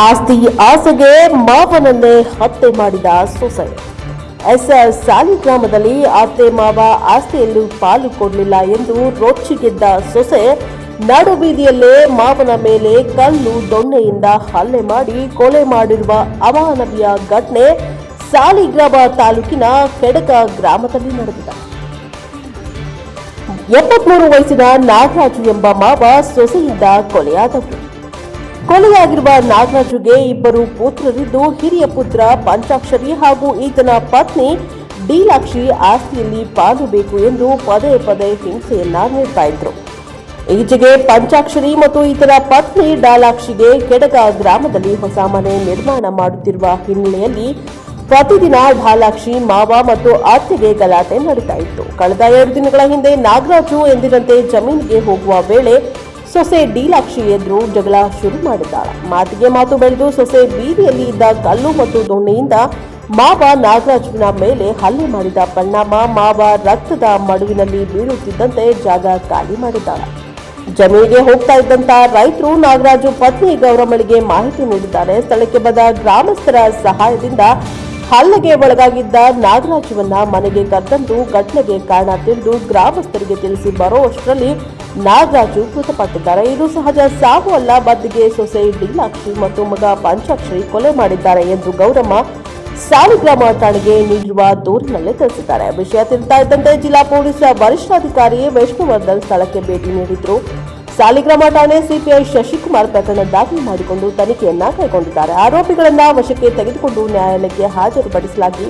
ಆಸ್ತಿ ಆಸೆಗೆ ಮಾವನನ್ನೇ ಹತ್ಯೆ ಮಾಡಿದ ಸೊಸೆ. ಎಸ್ ಸಾಲಿ ಗ್ರಾಮದಲ್ಲಿ ಅತ್ತೆ ಮಾವ ಆಸ್ತಿಯಲ್ಲೂ ಪಾಲು ಕೊಡಲಿಲ್ಲ ಎಂದು ರೊಚ್ಚಿಗೆದ್ದ ಸೊಸೆ ನಡು ಬೀದಿಯಲ್ಲೇ ಮಾವನ ಮೇಲೆ ಕಲ್ಲು ದೊಣ್ಣೆಯಿಂದ ಹಲ್ಲೆ ಮಾಡಿ ಕೊಲೆ ಮಾಡಿರುವ ಅಮಾನವೀಯ ಘಟನೆ ಸಾಲಿಗ್ರಾಮ ತಾಲೂಕಿನ ಕೆಡಕ ಗ್ರಾಮದಲ್ಲಿ ನಡೆದಿದೆ. ಎಪ್ಪತ್ಮೂರು ವಯಸ್ಸಿನ ನಾಗರಾಜು ಎಂಬ ಮಾವ ಸೊಸೆಯಿಂದ ಕೊಲೆಯಾದವರು ಕೊಲೆಯಾಗಿರುವ ನಾಗರಾಜುಗೆ ಇಬ್ಬರು ಪುತ್ರರಿದ್ದು ಹಿರಿಯ ಪುತ್ರ ಪಂಚಾಕ್ಷರಿ ಹಾಗೂ ಈತನ ಪತ್ನಿ ಡೀಲಾಕ್ಷಿ ಆಸ್ತಿಯಲ್ಲಿ ಪಾಲು ಬೇಕು ಎಂದು ಪದೇ ಪದೇ ಹಿಂಸೆಯನ್ನ ನೀಡ್ತಾ ಇದ್ರು. ಈಚೆಗೆ ಪಂಚಾಕ್ಷರಿ ಮತ್ತು ಈತನ ಪತ್ನಿ ಡಾಲಾಕ್ಷಿಗೆ ಕೆಡಗ ಗ್ರಾಮದಲ್ಲಿ ಹೊಸ ಮನೆ ನಿರ್ಮಾಣ ಮಾಡುತ್ತಿರುವ ಹಿನ್ನೆಲೆಯಲ್ಲಿ ಪ್ರತಿದಿನ ಡಾಲಾಕ್ಷಿ ಮಾವ ಮತ್ತು ಅತ್ತೆಗೆ ಗಲಾಟೆ ನಡೀತಾ ಇತ್ತು. ಕಳೆದ ಎರಡು ದಿನಗಳ ಹಿಂದೆ ನಾಗರಾಜು ಎಂದಿನಂತೆ ಜಮೀನಿಗೆ ಹೋಗುವ ವೇಳೆ ಸೊಸೆ ಡೀಲಾಕ್ಷಿ ಎದುರು ಜಗಳ ಶುರು ಮಾಡಿದ್ದಾಳೆ. ಮಾತಿಗೆ ಮಾತು ಬೆಳೆದು ಸೊಸೆ ಬೀದಿಯಲ್ಲಿ ಇದ್ದ ಕಲ್ಲು ಮತ್ತು ದೊಣ್ಣೆಯಿಂದ ಮಾವ ನಾಗರಾಜನ ಮೇಲೆ ಹಲ್ಲೆ ಮಾಡಿದ ಪರಿಣಾಮ ಮಾವ ರಕ್ತದ ಮಡುವಿನಲ್ಲಿ ಬೀಳುತ್ತಿದ್ದಂತೆ ಜಾಗ ಖಾಲಿ ಮಾಡಿದ್ದಾಳೆ. ಜಮೀನಿಗೆ ಹೋಗ್ತಾ ಇದ್ದಂತ ರೈತರು ನಾಗರಾಜು ಪತ್ನಿ ಗೌರಮ್ಮಳಿಗೆ ಮಾಹಿತಿ ನೀಡಿದ್ದಾರೆ. ಸ್ಥಳಕ್ಕೆ ಬಂದ ಗ್ರಾಮಸ್ಥರ ಸಹಾಯದಿಂದ ಹಲ್ಲೆಗೆ ಒಳಗಾಗಿದ್ದ ನಾಗರಾಜುವನ್ನ ಮನೆಗೆ ಕರೆದಂದು ಘಟನೆಗೆ ಕಾರಣ ತಿಳಿದು ಗ್ರಾಮಸ್ಥರಿಗೆ ತಿಳಿಸಿ ಬರುವಷ್ಟರಲ್ಲಿ ನಾಗರಾಜು ಮೃತಪಟ್ಟಿದ್ದಾರೆ. ಇದು ಸಹಜ. ಸಾವು ಅಲ್ಲ, ಬದ್ದಿಗೆ ಸೊಸೆ ಡೀಲಾಕ್ಷಿ ಮತ್ತು ಮಗ ಪಂಚಾಕ್ಷರಿ ಕೊಲೆ ಮಾಡಿದ್ದಾರೆ ಎಂದು ಗೌರಮ್ಮ ಸಾಲಿಗ್ರಾಮ ಠಾಣೆಗೆ ನೀಡಿರುವ ದೂರಿನಲ್ಲಿ ತಿಳಿಸಿದ್ದಾರೆ. ವಿಷಯ ತಿಳಿತಾ ಇದ್ದಂತೆ ಜಿಲ್ಲಾ ಪೊಲೀಸ್ ವರಿಷ್ಠಾಧಿಕಾರಿ ವಿಷ್ಣುವರ್ಧನ್ ಸ್ಥಳಕ್ಕೆ ಭೇಟಿ ನೀಡಿದ್ರು. ಸಾಲಿಗ್ರಾಮ ಠಾಣೆ ಸಿಪಿಐ ಶಶಿಕುಮಾರ್ ಪ್ರಕರಣ ದಾಖಲು ಮಾಡಿಕೊಂಡು ತನಿಖೆಯನ್ನ ಕೈಗೊಂಡಿದ್ದಾರೆ. ಆರೋಪಿಗಳನ್ನ ವಶಕ್ಕೆ ತೆಗೆದುಕೊಂಡು ನ್ಯಾಯಾಲಯಕ್ಕೆ ಹಾಜರುಪಡಿಸಲಾಗಿ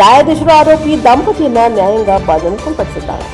ನ್ಯಾಯಾಧೀಶರು ಆರೋಪಿ ದಂಪತಿಯನ್ನ ನ್ಯಾಯಾಂಗ ಬಂಧನಕ್ಕೊಳಪಡಿಸಿದ್ದಾರೆ